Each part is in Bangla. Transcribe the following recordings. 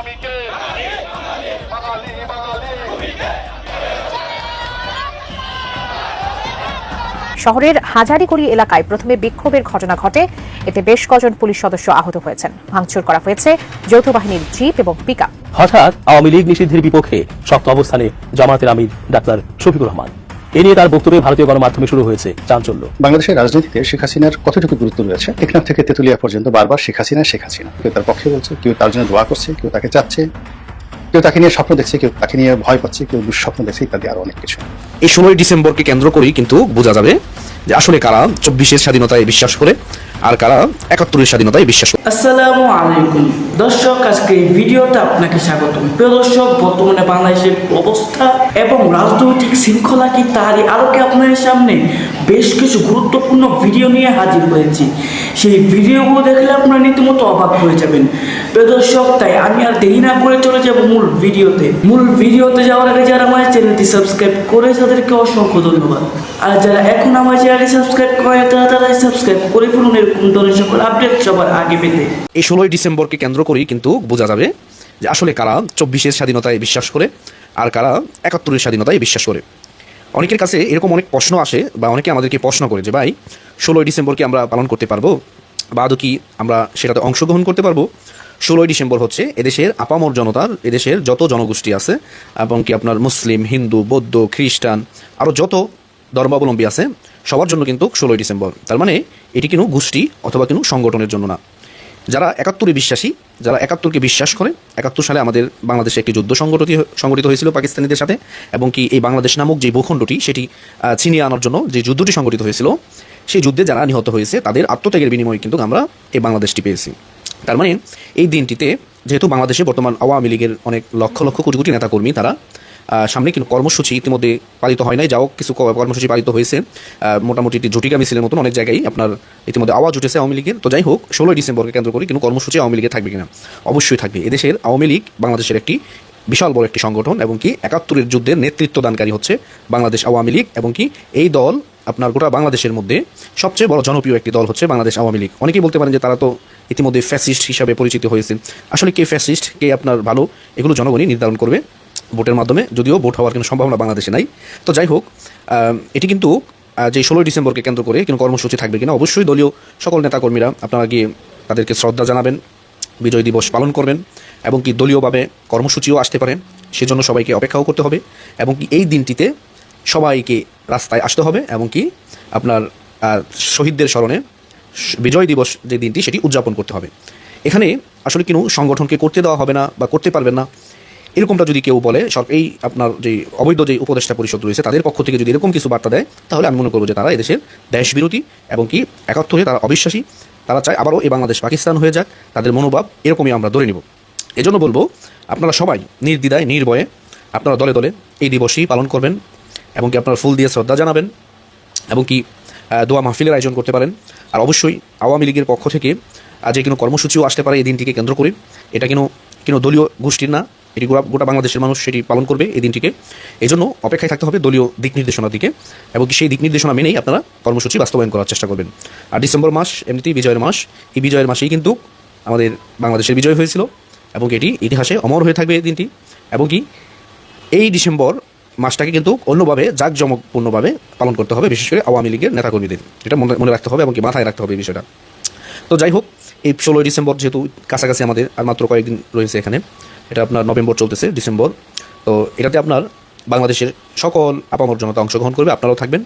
আমি কে বাঙালি বাঙালি। শহরের হাজারিগড়ি এলাকায় প্রথমে বিক্ষোভের ঘটনা ঘটে। এতে বেশ কজন পুলিশ সদস্য আহত হয়েছেন। ভাঙচুর করা হয়েছে যৌথ বাহিনীর জিপ এবং পিকআপ। হঠাৎ আওয়ামী লীগ নিষিদ্ধের বিপক্ষে শক্ত অবস্থানে জামাতের আমির ডাক্তার শফিকুর রহমান। এ নিয়ে তার বক্তব্যে ভারতীয় গণমাধ্যমে শুরু হয়েছে চাঞ্চল্য। বাংলাদেশের রাজনীতিতে শেখ হাসিনার কতটুকু গুরুত্ব রয়েছে? টেকনাফ থেকে তেতুলিয়া পর্যন্ত বারবার শেখ হাসিনা শেখ হাসিনা। কেউ তার পক্ষে বলছে কেউ তার জন্য দোয়া করছে কেউ তাকে চাচ্ছে কেউ তাকে নিয়ে স্বপ্ন দেখছে কেউ তাকে নিয়ে ভয় পাচ্ছে কেউ দুঃস্বপ্ন দেখছে ইত্যাদি আরও অনেক কিছু। এই সময় ডিসেম্বরকে কেন্দ্র করেই কিন্তু বোঝা যাবে যে আসলে কারা চব্বিশের স্বাধীনতায় বিশ্বাস করে আর কারা একাত্তরের স্বাধীনতায় বিশ্বাস করে। আসসালামু আলাইকুম। দর্শক, আজকে এই ভিডিওতে আপনাকে স্বাগত প্রিয় দর্শক, বর্তমানে বাংলাদেশের অবস্থা এবং রাজনৈতিক শৃঙ্খলা কি তারই আলোকে আপনাদের সামনে বেশ কিছু গুরুত্বপূর্ণ ভিডিও নিয়ে হাজির হয়েছি। সেই ভিডিওগুলো দেখলে আপনারা রীতিমতো অবাক হয়ে যাবেন। দর্শক, তাই আমি আর দেরি না করে চলে যাব মূল ভিডিওতে। মূল ভিডিওতে যাওয়ার আগে যারা আমার চ্যানেলটি সাবস্ক্রাইব করে তাদেরকে অসংখ্য ধন্যবাদ। আর যারা এখন আমার চ্যানেলটি সাবস্ক্রাইব করে তারা তারাই সাবস্ক্রাইব করে ফেলুন। এরকম ধরনের সকল আপডেট সবার আগে পেতে। এই ষোলোই ডিসেম্বরকে কেন্দ্র করেই কিন্তু বোঝা যাবে যে আসলে কারা চব্বিশের স্বাধীনতায় বিশ্বাস করে, আর কারা একাত্তরের স্বাধীনতায় বিশ্বাস করে। অনেকের কাছে এরকম অনেক প্রশ্ন আসে বা অনেকে আমাদেরকে প্রশ্ন করে যে, ভাই, ষোলোই ডিসেম্বরকে আমরা পালন করতে পারব? বা আদৌ কি আমরা সেটাতে অংশগ্রহণ করতে পারব? ষোলোই ডিসেম্বর হচ্ছে এদেশের আপামর জনতার, এদেশের যত জনগোষ্ঠী আছে, এবং কি আপনার মুসলিম, হিন্দু, বৌদ্ধ, খ্রিস্টান আরও যত ধর্মাবলম্বী আছে, সবার জন্য কিন্তু ষোলোই ডিসেম্বর। তার মানে এটি কোনো গোষ্ঠী অথবা কোনো সংগঠনের জন্য না। যারা একাত্তরে বিশ্বাসী, যারা একাত্তরকে বিশ্বাস করে, একাত্তর সালে আমাদের বাংলাদেশে একটি যুদ্ধ সংগঠিত সংগঠিত হয়েছিল পাকিস্তানিদের সাথে, এবং কি এই বাংলাদেশ নামক যে ভূখণ্ডটি, সেটি ছিনিয়ে আনার জন্য যে যুদ্ধটি সংগঠিত হয়েছিল, সেই যুদ্ধে যারা নিহত হয়েছে, তাদের আত্মত্যাগের বিনিময়ে কিন্তু আমরা এই বাংলাদেশটি পেয়েছি। তার মানে এই দিনটিতে যেহেতু বাংলাদেশে বর্তমান আওয়ামী লীগের অনেক লক্ষ লক্ষ কোটি কোটি নেতাকর্মী, তারা সামনে কিন্তু কর্মসূচি ইতিমধ্যে পালিত হয় নাই। যাও কিছু কর্মসূচি পালিত হয়েছে। মোটামুটি একটি জটিকা মিছিলের মতন অনেক জায়গায় আপনার ইতিমধ্যে আওয়াজ উঠেছে আওয়ামী লীগের। তো যাই হোক, ষোলোই ডিসেম্বরকে কেন্দ্র করে কিন্তু কর্মসূচি আওয়ামী লীগের থাকবে কিনা? অবশ্যই থাকবে। এদেশের আওয়ামী লীগ বাংলাদেশের একটি বিশাল বড় একটি সংগঠন এবং কি একাত্তরের যুদ্ধের নেতৃত্ব দানকারী হচ্ছে বাংলাদেশ আওয়ামী লীগ এবং কি এই দল আপনার গোটা বাংলাদেশের মধ্যে সবচেয়ে বড় জনপ্রিয় একটি দল হচ্ছে বাংলাদেশ আওয়ামী লীগ। অনেকেই বলতে পারেন যে তারা তো ইতিমধ্যে ফ্যাসিস্ট হিসাবে পরিচিত হয়েছে আসলে কে ফ্যাসিস্ট, কে আপনার ভালো, এগুলো জনগণই নির্ধারণ করবে। ভোটের মাধ্যমে, যদিও ভোট হওয়ার কোনো সম্ভাবনা বাংলাদেশে নাই। তো যাই হোক এটি কিন্তু যে ষোলোই ডিসেম্বরকে কেন্দ্র করে কিন্তু কর্মসূচি থাকবে কিনা, অবশ্যই দলীয় সকল নেতাকর্মীরা আপনারা গিয়ে তাদেরকে শ্রদ্ধা জানাবেন, বিজয় দিবস পালন করবেন, এবং কি দলীয়ভাবে কর্মসূচিও আসতে পারে, সেজন্য সবাইকে অপেক্ষাও করতে হবে, এবং কি এই দিনটিতে সবাইকে রাস্তায় আসতে হবে, এবং কি আপনার শহীদদের স্মরণে বিজয় দিবস যে দিনটি, সেটি উদযাপন করতে হবে। এখানে আসলে কোনো সংগঠনকে করতে দেওয়া হবে না বা করতে পারবেন না এরকমটা যদি কেউ বলে সব এই আপনার যে অবৈধ যে উপদেষ্টা পরিষদ রয়েছে, তাদের পক্ষ থেকে যদি এরকম কিছু বার্তা দেয়, তাহলে আমি মনে করব যে তারা এদেশের দেশ বিরোধী এবং কি একাত্তরে তারা অবিশ্বাসী। তারা চায় আবারও এই বাংলাদেশ পাকিস্তান হয়ে যাক, তাদের মনোভাব এরকমই আমরা ধরে নিব। এজন্য বলব, আপনারা সবাই নির্দ্বিধায়, নির্ভয়ে আপনারা দলে দলে এই দিবসই পালন করবেন এবং কি আপনারা ফুল দিয়ে শ্রদ্ধা জানাবেন এবং কি দোয়া মাহফিলের আয়োজন করতে পারেন। আর অবশ্যই আওয়ামী লীগের পক্ষ থেকে যে কোনো কর্মসূচিও আসতে পারে এই দিনটিকে কেন্দ্র করে। এটা কিন্তু কোনো দলীয় গোষ্ঠীর না। এটি গোটা বাংলাদেশের মানুষ সেটি পালন করবে এই দিনটিকে। এই জন্য অপেক্ষায় থাকতে হবে দলীয় দিক নির্দেশনার দিকে এবং সেই দিক নির্দেশনা মেনেই আপনারা কর্মসূচি বাস্তবায়ন করার চেষ্টা করবেন। আর ডিসেম্বর মাস এমনিতেই বিজয়ের মাস, এই বিজয়ের মাসেই কিন্তু আমাদের বাংলাদেশের বিজয় হয়েছিল, এবং এটি ইতিহাসে অমর হয়ে থাকবে এই দিনটি এবং কি এই ডিসেম্বর মাসটাকে কিন্তু অন্যভাবে, জাঁকজমকপূর্ণভাবে পালন করতে হবে, বিশেষ করে আওয়ামী লীগের নেতাকর্মীদের। এটা মনে মনে রাখতে হবে এবং কি মাথায় রাখতে হবে এই বিষয়টা। তো যাই হোক, এই ষোলোই ডিসেম্বর যেহেতু কাছাকাছি আমাদের আর মাত্র কয়েকদিন রয়েছে এখানে এটা আপনার নভেম্বর চলতেছে, ডিসেম্বর। তো এটাতে আপনার বাংলাদেশের সকল আপামর জনতা অংশগ্রহণ করবে, আপনারাও থাকবেন।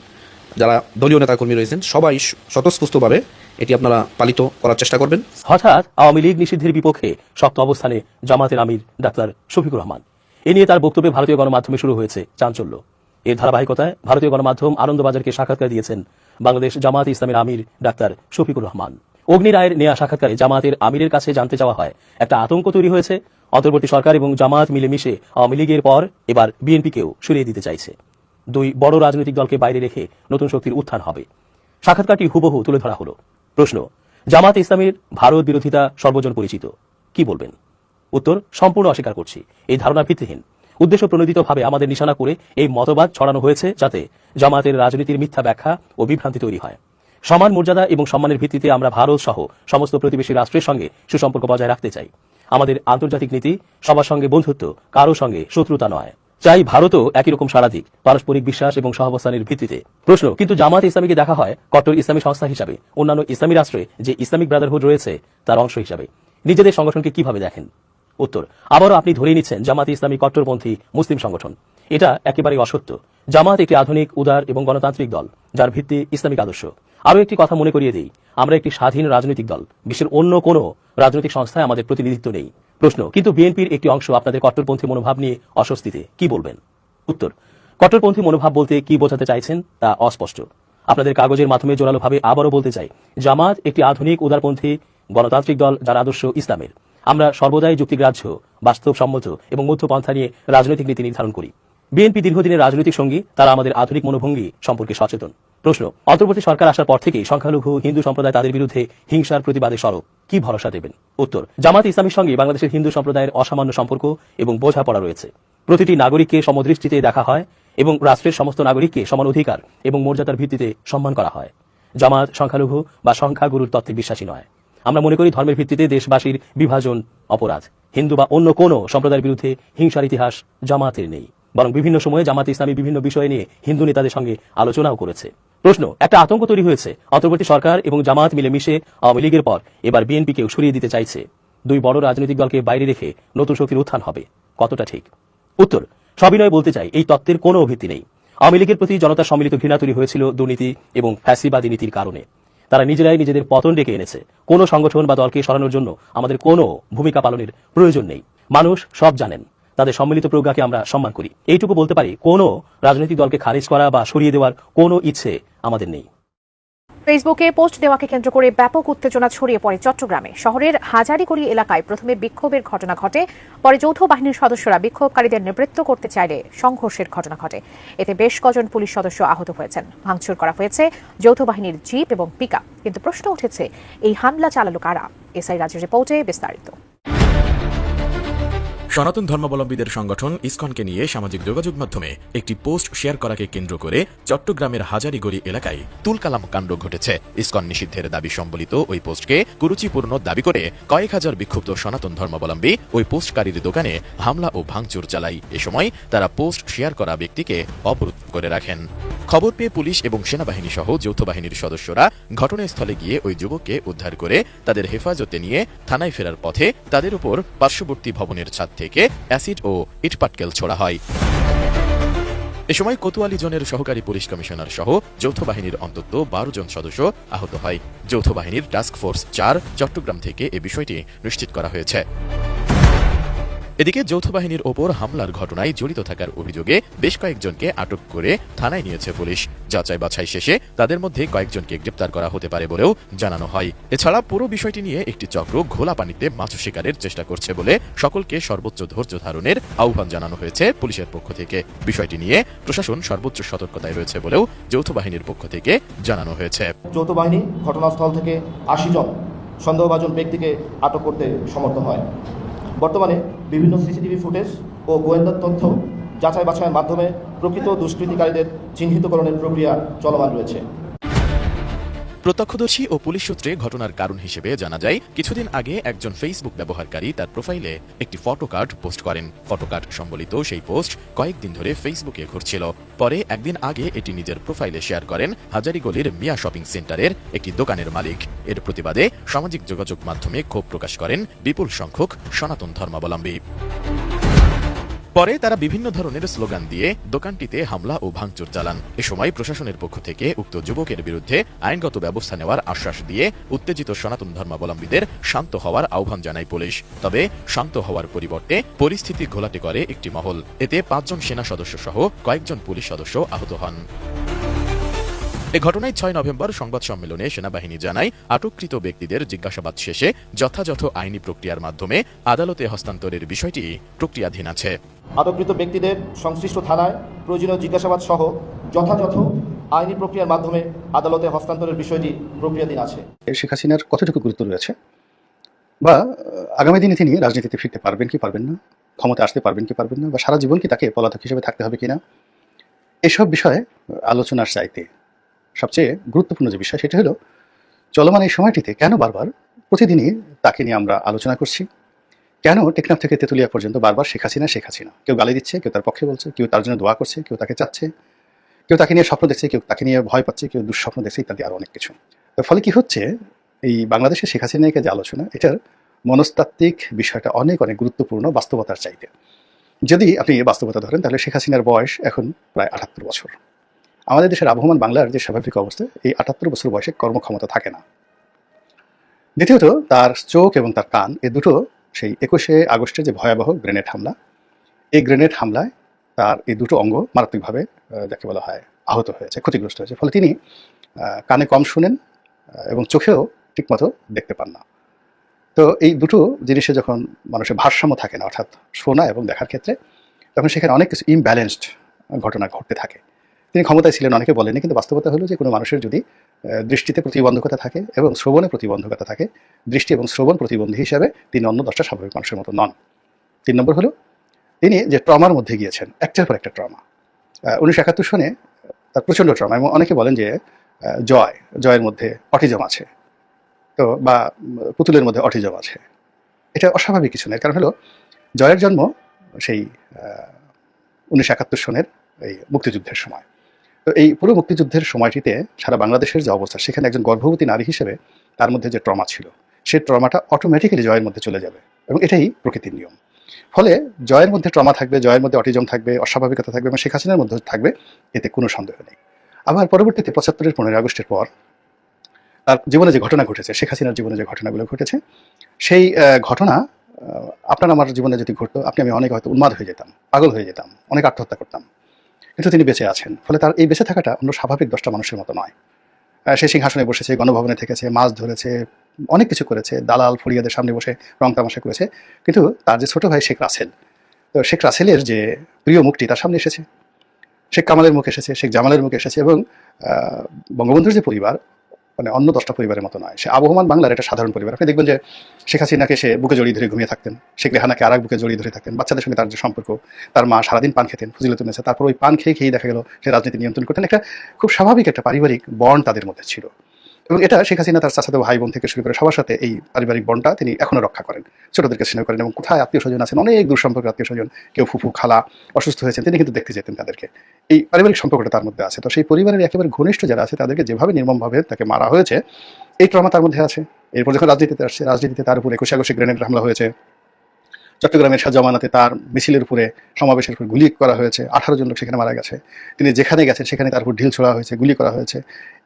যারা দলীয় নেতাকর্মী রয়েছেন, সবাই স্বতঃস্ফূর্তভাবে এটি আপনারা পালিত করার চেষ্টা করবেন। হঠাৎ আওয়ামী লীগ নিষিদ্ধের বিপক্ষে শক্ত অবস্থানে জামাতের আমির ডাক্তার শফিকুর রহমান। এ নিয়ে তার বক্তব্যে ভারতীয় গণমাধ্যমে শুরু হয়েছে চাঞ্চল্য। এর ধারাবাহিকতায় ভারতীয় গণমাধ্যম আনন্দবাজারকে সাক্ষাৎকার দিয়েছেন বাংলাদেশ জামাত ইসলামের আমির ডাক্তার শফিকুর রহমান। অগ্নি রায়ের নেয়া সাক্ষাৎকারে জামাতের আমিরের কাছে জানতে চাওয়া হয়। একটা আতঙ্ক তৈরি হয়েছে। অন্তর্বর্তী সরকার এবং জামাত মিলেমিশে আওয়ামী লীগের পর এবার বিএনপিকেও সরিয়ে দিতে চাইছে। দুই বড় রাজনৈতিক দলকে বাইরে রেখে নতুন শক্তির উত্থান হবে। সাক্ষাৎকারটি হুবহু তুলে ধরা হলো। প্রশ্ন জামাত ইসলামের ভারত বিরোধিতা সর্বজন পরিচিত? কি বলবেন? উত্তর, সম্পূর্ণ অস্বীকার করছি। এই ধারণা ভিত্তিহীন। উদ্দেশ্য প্রণোদিতভাবে আমাদের নিশানা করে এই মতবাদ ছড়ানো হয়েছে যাতে জামাতের রাজনীতির মিথ্যা ব্যাখ্যা ও বিভ্রান্তি তৈরি হয়। সমান মর্যাদা এবং সম্মানের ভিত্তিতে আমরা ভারত সহ সমস্ত প্রতিবেশী রাষ্ট্রের সঙ্গে সুসম্পর্ক বজায় রাখতে চাই। আমাদের আন্তর্জাতিক নীতি, সবার সঙ্গে বন্ধুত্ব কারও সঙ্গে শত্রুতা নয়। চাই ভারতও একই রকম সারাধিক, পারস্পরিক বিশ্বাস এবং সহাবস্থানের ভিত্তিতে। প্রশ্ন, কিন্তু জামাত ইসলামীকে দেখা হয় কট্টর ইসলামী সংস্থা হিসাবে। অন্যান্য ইসলামী রাষ্ট্রে যে ইসলামিক ব্রাদারহুড রয়েছে, তার অংশ হিসাবে। নিজেদের সংগঠনকে কীভাবে দেখেন? উত্তর, আবারও আপনি ধরে নিচ্ছেন জামাত ইসলামী কট্টরপন্থী মুসলিম সংগঠন। এটা একেবারেই অসত্য। জামাত একটি আধুনিক, উদার এবং গণতান্ত্রিক দল, যার ভিত্তি ইসলামিক আদর্শ। আরও একটি কথা মনে করিয়ে দিই, আমরা একটি স্বাধীন রাজনৈতিক দল, বিশ্বের অন্য কোনো রাজনৈতিক সংস্থায় আমাদের প্রতিনিধিত্ব নেই। প্রশ্ন, কিন্তু বিএনপির একটি অংশ আপনাদের কট্টরপন্থী মনোভাব নিয়ে অস্বস্তিতে, কি বলবেন? উত্তর, কট্টরপন্থী মনোভাব বলতে কি বোঝাতে চাইছেন তা অস্পষ্ট। আপনাদের কাগজের মাধ্যমে জোরালোভাবে আবারও বলতে চাই, জামাত একটি আধুনিক, উদারপন্থী গণতান্ত্রিক দল, যার আদর্শ ইসলামের। আমরা সর্বদাই যুক্তিগ্রাহ্য, বাস্তবসম্মত এবং মধ্যপন্থা নিয়ে রাজনৈতিক নীতি নির্ধারণ করি। বিএনপি দীর্ঘদিনের রাজনৈতিক সঙ্গী, তারা আমাদের আধুনিক মনোভঙ্গি সম্পর্কে সচেতন। প্রশ্ন, অন্তর্বর্তী সরকার আসার পর থেকেই সংখ্যালঘু, হিন্দু সম্প্রদায় তাদের বিরুদ্ধে হিংসার প্রতিবাদে সরব। কি ভরসা দেবেন? উত্তর জামাত ইসলামের সঙ্গে বাংলাদেশের হিন্দু সম্প্রদায়ের অসামান্য সম্পর্ক এবং বোঝাপড়া রয়েছে। প্রতিটি নাগরিককে সমদৃষ্টিতে দেখা হয় এবং রাষ্ট্রের সমস্ত নাগরিককে সমান অধিকার এবং মর্যাদার ভিত্তিতে সম্মান করা হয়। জামাত সংখ্যালঘু বা সংখ্যাগুরুর তত্ত্বে বিশ্বাসী নয়। আমরা মনে করি ধর্মের ভিত্তিতে দেশবাসীর বিভাজন অপরাধ। হিন্দু বা অন্য কোনো সম্প্রদায়ের বিরুদ্ধে হিংসার ইতিহাস জামাতের নেই। বরং বিভিন্ন সময়ে জামাত ইসলামী বিভিন্ন বিষয় নিয়ে হিন্দু নেতাদের সঙ্গে আলোচনাও করেছে। প্রশ্ন, একটা আতঙ্ক তৈরি হয়েছে। অন্তর্বর্তী সরকার এবং জামাত মিলে মিশে আওয়ামী লীগের পর এবার বিএনপিকেও সরিয়ে দিতে চাইছে। দুই বড় রাজনৈতিক দলকে বাইরে রেখে নতুন শক্তির উত্থান হবে। কতটা ঠিক? উত্তর, সবিনয় বলতে চাই, এই তত্ত্বের কোনো ভিত্তি নেই। আওয়ামী লীগের প্রতি জনতার সম্মিলিত ঘৃণা তৈরি হয়েছিল দুর্নীতি এবং ফ্যাসিবাদী নীতির কারণে। তারা নিজেরাই নিজেদের পতন ডেকে এনেছে। কোনো সংগঠন বা দলকে সরানোর জন্য আমাদের কোনো ভূমিকা পালনের প্রয়োজন নেই। মানুষ সব জানেন। তাদের সম্মিলিত প্রজ্ঞাকে আমরা সম্মান করি। এইটুকু বলতে পারি, কোনো রাজনৈতিক দলকে খারিজ করা বা সরিয়ে দেওয়ার কোনো ইচ্ছে আমাদের নেই। ফেসবুকে পোস্ট দেওয়াকে কেন্দ্র করে ব্যাপক উত্তেজনা ছড়িয়ে পড়ে চট্টগ্রামে। শহরের হাজারিগড়ি এলাকায় প্রথমে বিক্ষোভের ঘটনা ঘটে, পরে যৌথ বাহিনীর সদস্যরা বিক্ষোভকারীদের নিবৃত্ত করতে চাইলে সংঘর্ষের ঘটনা ঘটে। এতে বেশ কজন পুলিশ সদস্য আহত হয়েছেন। ভাঙচুর করা হয়েছে যৌথ বাহিনীর জিপ এবং পিকা কিন্তু প্রশ্ন উঠেছে, এই হামলা চালালো কারা? এসআই রাজের রিপোর্টে বিস্তারিত। সনাতন ধর্মাবলম্বীদের সংগঠন ইসকনকে নিয়ে সামাজিক যোগাযোগ মাধ্যমে একটি পোস্ট শেয়ার করাকে কেন্দ্র করে চট্টগ্রামের হাজারিগড়ি এলাকায় তুলকালাম কাণ্ড ঘটেছে। ইসকন নিষিদ্ধের দাবি সম্বলিত ওই পোস্টকে কুরুচিপূর্ণ দাবি করে কয়েক হাজার বিক্ষুব্ধ সনাতন ধর্মাবলম্বী ওই পোস্টকারীর দোকানে হামলা ও ভাঙচুর চালায়। এ সময় তারা পোস্ট শেয়ার করা ব্যক্তিকে অবরোধ করে রাখেন। খবর পেয়ে পুলিশ এবং সেনাবাহিনী সহ যৌথ বাহিনীর সদস্যরা ঘটনাস্থলে গিয়ে ওই যুবককে উদ্ধার করে তাদের হেফাজতে নিয়ে থানায় ফেরার পথে তাদের উপর পার্শ্ববর্তী ভবনের ছাদ থেকে অ্যাসিড ও ইটপাটকেল ছোড়া হয়। এ সময় কোতোয়ালি জোনের সহকারী পুলিশ কমিশনার সহ যৌথ বাহিনীর অন্তত বারো জন সদস্য আহত হয়। যৌথ বাহিনীর টাস্ক ফোর্স চার চট্টগ্রাম থেকে এ বিষয়টি নিশ্চিত করা হয়েছে। এদিকে যৌথ বাহিনীর ওপর হামলার ঘটনায় জড়িত থাকার অভিযোগে বেশ কয়েকজনকে আটক করে থানায় নিয়েছে পুলিশ। যাচাই বাছাই শেষে তাদের মধ্যে কয়েকজনকে গ্রেপ্তার করা হতে পারে বলেও জানানো হয়। এছাড়া পুরো বিষয়টি নিয়ে একটি চক্র ঘোলা পানিতে মাছ শিকারের চেষ্টা করছে বলে সকলকে সর্বোচ্চ ধৈর্য ধারণের আহ্বান জানানো হয়েছে পুলিশের পক্ষ থেকে। বিষয়টি নিয়ে প্রশাসন সর্বোচ্চ সতর্কতায় রয়েছে বলেও যৌথ বাহিনীর পক্ষ থেকে জানানো হয়েছে। যৌথ বাহিনী ঘটনাস্থল থেকে আশি জন সন্দেহভাজন ব্যক্তিকে আটক করতে সমর্থ হয়। বর্তমানে বিভিন্ন সিসিটিভি ফুটেজ ও গোয়েন্দার তথ্য যাচাই বাছাইয়ের মাধ্যমে প্রকৃত দুষ্কৃতিকারীদের চিহ্নিতকরণের প্রক্রিয়া চলমান রয়েছে। প্রত্যক্ষদর্শী ও পুলিশ সূত্রে ঘটনার কারণ হিসেবে জানা যায়, কিছুদিন আগে একজন ফেসবুক ব্যবহারকারী তার প্রোফাইলে একটি ফটো কার্ড পোস্ট করেন। ফটো কার্ড সম্বলিত সেই পোস্ট কয়েকদিন ধরে ফেসবুকে ঘুরছিল। পরে একদিন আগে এটি নিজের প্রোফাইলে শেয়ার করেন হাজারিগলির মিয়া শপিং সেন্টারের একটি দোকানের মালিক। এর প্রতিবাদে সামাজিক যোগাযোগ মাধ্যমে ক্ষোভ প্রকাশ করেন বিপুল সংখ্যক সনাতন ধর্মাবলম্বী। পরে তারা বিভিন্ন ধরনের স্লোগান দিয়ে দোকানটিতে হামলা ও ভাঙচুর চালান। এ সময় প্রশাসনের পক্ষ থেকে উক্ত যুবকের বিরুদ্ধে আইনগত ব্যবস্থা নেওয়ার আশ্বাস দিয়ে উত্তেজিত সনাতন ধর্মাবলম্বীদের শান্ত হওয়ার আহ্বান জানায় পুলিশ। তবে শান্ত হওয়ার পরিবর্তে পরিস্থিতি ঘোলাটে করে একটি মহল। এতে পাঁচজন সেনা সদস্য সহ কয়েকজন পুলিশ সদস্য আহত হন। এ ঘটনায় ছয় নভেম্বর সংবাদ সম্মেলনে সেনাবাহিনী জানায় আটককৃত ব্যক্তিদের জিজ্ঞাসাবাদ শেষে যথাযথ আইনি প্রক্রিয়ার মাধ্যমে আদালতে হস্তান্তরের বিষয়টি প্রক্রিয়াধীন আছে। আটককৃত ব্যক্তিদের সংশ্লিষ্ট থানায় প্রয়োজনীয় জিজ্ঞাসাবাদ সহ যথাযথ আইনি প্রক্রিয়ার মাধ্যমে আদালতে হস্তান্তরের বিষয়টি প্রক্রিয়াধীন আছে। শেখ হাসিনার কতটুকু গুরুত্ব রয়েছে? বা আগামী দিনে তিনি রাজনীতিতে ফিরতে পারবেন কি পারবেন না? ক্ষমতা আসতে পারবেন কি পারবেন না? বা সারা জীবন কি তাকে পলাতক হিসেবে থাকতে হবে কিনা? এসব বিষয়ে আলোচনার চাইতে সবচেয়ে গুরুত্বপূর্ণ যে বিষয় সেটা হলো, চলমান এই সময়টিতে কেন বারবার প্রতিদিনই তাকে নিয়ে আমরা আলোচনা করছি? কেন টেকনাফ থেকে তেতুলিয়া পর্যন্ত বারবার শেখ হাসিনা শেখ হাসিনা? কেউ গালি দিচ্ছে, কেউ তার পক্ষে বলছে, কেউ তার জন্য দোয়া করছে, কেউ তাকে চাচ্ছে, কেউ তাকে নিয়ে স্বপ্ন দেখছে, কেউ তাকে নিয়ে ভয় পাচ্ছে, কেউ দুঃস্বপ্ন দেখছে ইত্যাদি আরও অনেক কিছু। তো ফলে কি হচ্ছে? এই বাংলাদেশের শেখ হাসিনাকে যে আলোচনা, এটার মনস্তাত্ত্বিক বিষয়টা অনেক অনেক গুরুত্বপূর্ণ বাস্তবতার চাইতে। যদি আপনি বাস্তবতা ধরেন, তাহলে শেখ হাসিনার বয়স এখন প্রায় আটাত্তর বছর। আমাদের দেশের আবহমান বাংলার যে স্বাভাবিক অবস্থা, এই আটাত্তর বছর বয়সে কর্মক্ষমতা থাকে না। দ্বিতীয়ত, তার চোখ এবং তার কান, এ দুটো সেই একুশে আগস্টে যে ভয়াবহ গ্রেনেড হামলা, এই গ্রেনেড হামলায় তার এই দুটো অঙ্গ মারাত্মকভাবে যাকে বলা হয় আহত হয়েছে, ক্ষতিগ্রস্ত হয়েছে। ফলে তিনি কানে কম শুনেন এবং চোখেও ঠিকমতো দেখতে পান না। তো এই দুটো জিনিসে যখন মানুষের ভারসাম্য থাকে না, অর্থাৎ শোনা এবং দেখার ক্ষেত্রে, তখন সেখানে অনেক কিছু ইমব্যালেন্সড ঘটনা ঘটতে থাকে। তিনি ক্ষমতায় ছিলেন, অনেকে বলেনি কিন্তু বাস্তবতা হলো যে কোনো মানুষের যদি দৃষ্টিতে প্রতিবন্ধকতা থাকে এবং শ্রবণে প্রতিবন্ধকতা থাকে, দৃষ্টি এবং শ্রবণ প্রতিবন্ধী হিসাবে তিনি অন্য দশটা স্বাভাবিক মানুষের মতো নন। তিন নম্বর হলো, তিনি যে ট্রমার মধ্যে গিয়েছেন, একটার পর একটা ট্রমা উনিশশো একাত্তর সনে তার প্রচণ্ড ট্রমা এবং অনেকে বলেন যে জয়, জয়ের মধ্যে অটিজম আছে, তো বা পুতুলের মধ্যে অটিজম আছে। এটা অস্বাভাবিক কিছু নয়, কারণ হলো জয়ের জন্ম সেই উনিশশো একাত্তর সনের এই মুক্তিযুদ্ধের সময়। তো এই পুরো মুক্তিযুদ্ধের সময়টিতে সারা বাংলাদেশের যে অবস্থা, সেখানে একজন গর্ভবতী নারী হিসেবে তার মধ্যে যে ট্রমা ছিল সেই ট্রমাটা অটোমেটিক্যালি জয়ের মধ্যে চলে যাবে এবং এটাই প্রকৃতির নিয়ম। ফলে জয়ের মধ্যে ট্রমা থাকবে, জয়ের মধ্যে অটিজম থাকবে, অস্বাভাবিকতা থাকবে এবং শেখ হাসিনার মধ্যে থাকবে, এতে কোনো সন্দেহ নেই। আবার পরবর্তীতে পঁচাত্তরের পনেরোই আগস্টের পর তার জীবনে যে ঘটনা ঘটেছে, শেখ হাসিনার জীবনে যে ঘটনাগুলো ঘটেছে, সেই ঘটনা আপনার আমার জীবনে যদি ঘটতো, আপনি, আমি অনেক হয়তো উন্মাদ হয়ে যেতাম, পাগল হয়ে যেতাম, অনেক আত্মহত্যা করতাম। কিন্তু তিনি বেঁচে আছেন। ফলে তার এই বেঁচে থাকাটা অন্য স্বাভাবিক দশটা মানুষের মতো নয়। সে সিংহাসনে বসেছে, গণভবনে থেকেছে, মাছ ধরেছে, অনেক কিছু করেছে, দালাল ফরিয়াদের সামনে বসে রং তামাশা করেছে। কিন্তু তার যে ছোট ভাই শেখ রাসেল, তো শেখ রাসেলের যে প্রিয় মুখটি তার সামনে এসেছে। শেখ কামালের মুখ এসেছে, শেখ জামালের মুখ এসেছে এবং বঙ্গবন্ধুর যে পরিবার মানে অন্য দশটা পরিবারের মতো নয়। সে আবহমান বাংলার একটা সাধারণ পরিবার। আপনি দেখবেন যে শেখ হাসিনাকে সে বুকে জড়িয়ে ধরে ঘুমিয়ে থাকতেন, শেখ রেহানাকে আর বুকে জড়িয়ে ধরে থাকতেন, বাচ্চাদের সঙ্গে তার যে সম্পর্ক, তার মা সারাদিন পান খেতেন ফজিলতুন্নেসা তারপর ওই পান খেয়ে খেয়ে দেখা গেল সে রাজনীতি নিয়ন্ত্রণ করতেন। একটা খুব স্বাভাবিক একটা পারিবারিক বন্ড তাদের মধ্যে ছিল। এবং এটা শেখ হাসিনা তার চাচাতো ভাই বোন থেকে শুরু করে সবার সাথে এই পারিবারিক বনটা তিনি এখনও রক্ষা করেন, ছোটদেরকে স্নেহ করেন এবং কোথায় আত্মীয় স্বজন আছেন, অনেক দূর সম্পর্কে আত্মীয় স্বজন, কেউ ফুফু, খালা অসুস্থ হয়েছেন, তিনি কিন্তু দেখতে যেতেন তাদেরকে। এই পারিবারিক সম্পর্কটা তার মধ্যে আছে। তো সেই পরিবারের একেবারে ঘনিষ্ঠ যারা আছে, তাদেরকে যেভাবে নির্মমভাবে তাকে মারা হয়েছে, এই ট্রমা তার মধ্যে আছে। এরপর যখন রাজনীতিতে আসছে, রাজনীতিতে তার উপর একুশে আগস্টে গ্রেনেড হামলা হয়েছে। চট্টগ্রামের শাহজামানাতে তার মিছিলের উপরে সমাবেশের উপর গুলি করা হয়েছে। আঠারো জন লোক সেখানে মারা গেছে। তিনি যেখানে গেছেন সেখানে তার উপর ঢিল ছোড়া হয়েছে, গুলি করা হয়েছে।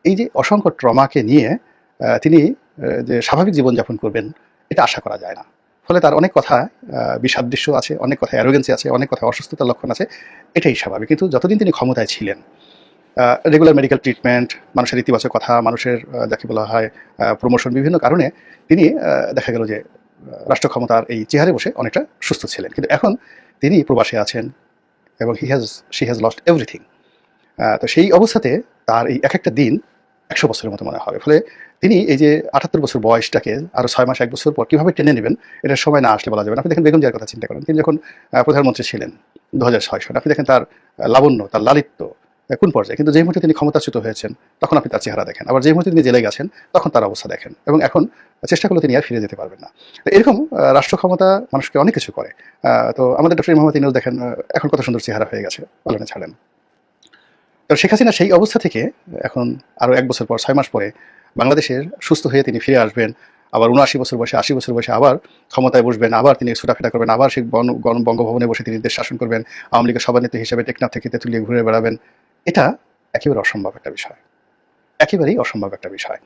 এই যে অসংখ্য ট্রমাকে নিয়ে তিনি যে স্বাভাবিক জীবনযাপন করবেন, এটা আশা করা যায় না। ফলে তার অনেক কথা বিষাদৃশ্য আছে, অনেক কথা অ্যারোগেন্সি আছে, অনেক কথা অসুস্থতার লক্ষণ আছে, এটাই স্বাভাবিক। কিন্তু যতদিন তিনি ক্ষমতায় ছিলেন রেগুলার মেডিকেল ট্রিটমেন্ট মানুষের ইতিবাচক কথা, মানুষের যাকে বলা হয় প্রমোশন বিভিন্ন কারণে তিনি দেখা গেল যে রাষ্ট্র ক্ষমতার এই চেহারে বসে অনেকটা সুস্থ ছিলেন। কিন্তু এখন তিনি প্রবাসে আছেন এবং he has she has lost everything তো সেই অবস্থাতে তার এই এক একটা দিন একশো বছরের মতো মনে হবে। ফলে তিনি এই যে আটাত্তর বছর বয়সটাকে আরও ছয় মাস, এক বছর পর কীভাবে টেনে নেবেন, এটা সময় না আসলে বলা যাবে আপনি দেখেন বেগম জিয়ার কথা চিন্তা করেন। তিনি যখন প্রধানমন্ত্রী ছিলেন দু হাজার ছয় সালে, আপনি দেখেন তার লাবণ্য, তার লালিত্য কোন পর্যায়ে? কিন্তু যে মুহূর্তে তিনি ক্ষমতাচ্যুত হয়েছেন, তখন আপনি তার চেহারা দেখেন। আবার যে মুহূর্তে তিনি জেলে গেছেন, তখন তার অবস্থা দেখেন। এবং এখন চেষ্টা করলে তিনি আর ফিরে যেতে পারবেন না। এরকম রাষ্ট্র ক্ষমতা মানুষকে অনেক কিছু করে। তো আমাদের ডক্টর মোহাম্মদ ইনুল দেখেন এখন কত সুন্দর চেহারা হয়ে গেছে, পালনে ছাড়েন। তো শেখ হাসিনা সেই অবস্থা থেকে এখন আরও এক বছর পর, ছয় মাস পরে বাংলাদেশের সুস্থ হয়ে তিনি ফিরে আসবেন। আবার উনআশি বছর বয়সে, আশি বছর বয়সে আবার ক্ষমতায় বসবেন, আবার তিনি ছোটাফেটা করবেন, আবার সেই বঙ্গভবনে বসে তিনি দেশ শাসন করবেন। আওয়ামী লীগের সভানেত্রী হিসেবে টেকনাফ থেকে তেঁতুলিয়ে ঘুরে বেড়াবেন। এটা একেবারে অসম্ভব একটা বিষয়। একেবারেই অসম্ভব একটা বিষয়।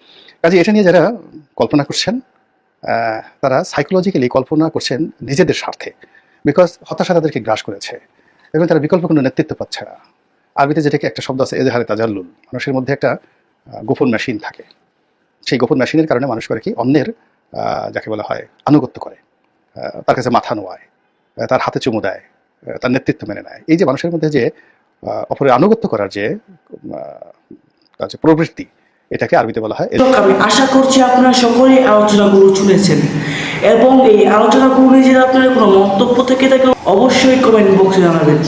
কাজে এটা নিয়ে যারা কল্পনা করছেন তারা সাইকোলজিক্যালি কল্পনা করছেন নিজেদের স্বার্থে। বিকজ হতাশা তাদেরকে গ্রাস করেছে। এবং তারা বিকল্প কোনো নেতৃত্ব পাচ্ছে না। আরবিতে যেটাকে একটা শব্দ আছে, এজাহারে তাজাল্লুল। মানুষের মধ্যে একটা গোপন মেশিন থাকে। সেই গোপন মেশিনের কারণে মানুষ করে কি, অন্যের যাকে বলা হয় আনুগত্য করে। তার কাছে মাথা নোয়ায় তার হাতে চুমু দেয় তার নেতৃত্ব মেনে নেয়। এই যে মানুষের মধ্যে যে অপরের আনুগত্য করার যে আহ, প্রবৃত্তি এটাকে আরবিতে বলা হয় আমি আশা করছি আপনারা সকলেই আলোচনাগুলো শুনেছেন। এবং এই আলোচনাগুলো নিয়ে যদি আপনার কোনো মন্তব্য থেকে থাকে অবশ্যই কমেন্ট বক্সে জানাবেন।